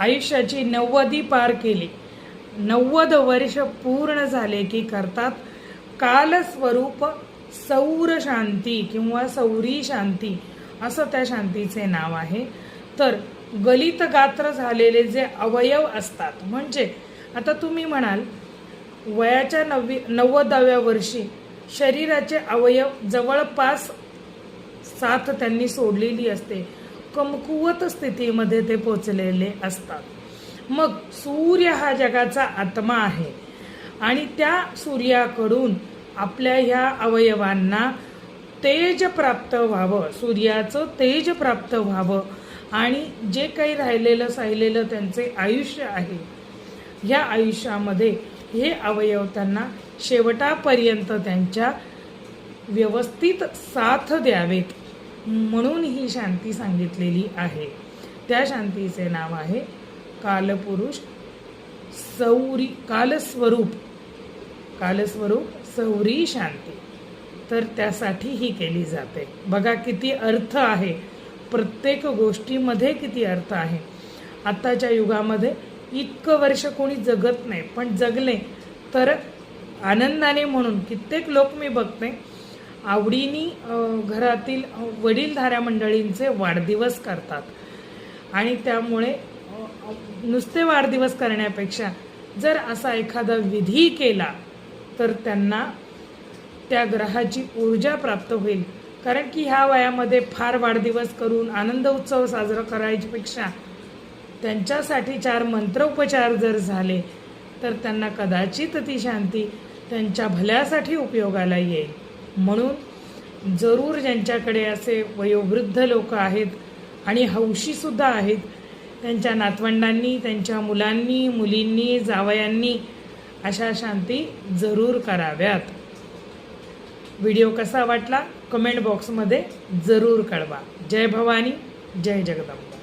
आयुष्याची नव्वदी पार केली. नव्वद वर्ष पूर्ण झाले की करतात. कालस्वरूप सौर शांती किंवा सौरी शांती असं त्या शांतीचे नाव आहे. तर गलित गात्र झालेले जे अवयव असतात म्हणजे आता तुम्ही म्हणाल वयाच्या नववी नव्वदाव्या वर्षी शरीराचे अवयव जवळपास साथ त्यांनी सोडलेली असते. कमकुवत स्थितीमध्ये ते पोचलेले असतात. मग सूर्य हा जगाचा आत्मा आहे आणि त्या सूर्याकडून आपल्या ह्या अवयवांना तेज प्राप्त व्हावं सूर्याचं तेज प्राप्त व्हावं आणि जे काही राहिलेलं साहिलेलं त्यांचे आयुष्य आहे ह्या आयुष्यामध्ये हे अवयव त्यांना शेवटापर्यंत त्यांच्या व्यवस्थित साथ द्यावेत. म्हणून ही शांती सांगितलेली आहे. त्या शांतीचे नाव आहे कालपुरुष सौरी कालस्वरूप. कालस्वरूप सौरी शांती. तर त्यासाठी ही केली जाते. बघा किती अर्थ आहे. प्रत्येक गोष्टीमध्ये किती अर्थ आहे. आत्ताच्या युगामध्ये इतकं वर्ष कोणी जगत नाही पण जगले तर आनंदाने म्हणून कित्येक लोक मी बघते आवडीनी घरातील वडीलधाऱ्या मंडळींचे वाढदिवस करतात. आणि त्यामुळे नुसते वाढदिवस करण्यापेक्षा जर असा एखादा विधी केला तर त्यांना त्या ग्रहाची ऊर्जा प्राप्त होईल. कारण की ह्या वयामध्ये फार वाढदिवस करून आनंद उत्सव साजरा करायच्यापेक्षा त्यांच्यासाठी चार मंत्रोपचार जर झाले तर त्यांना कदाचित ती शांती त्यांच्या भल्यासाठी उपयोगाला येईल. म्हणून जरूर ज्यांच्याकडे असे वयोवृद्ध लोक आहेत आणि हौशीसुद्धा आहेत त्यांच्या नातवंडांनी त्यांच्या मुलांनी मुलींनी जावयांनी अशा शांती जरूर कराव्यात. व्हिडिओ कसा वाटला? कमेंट बॉक्समध्ये जरूर कळवा. जय भवानी जय जगदंबा.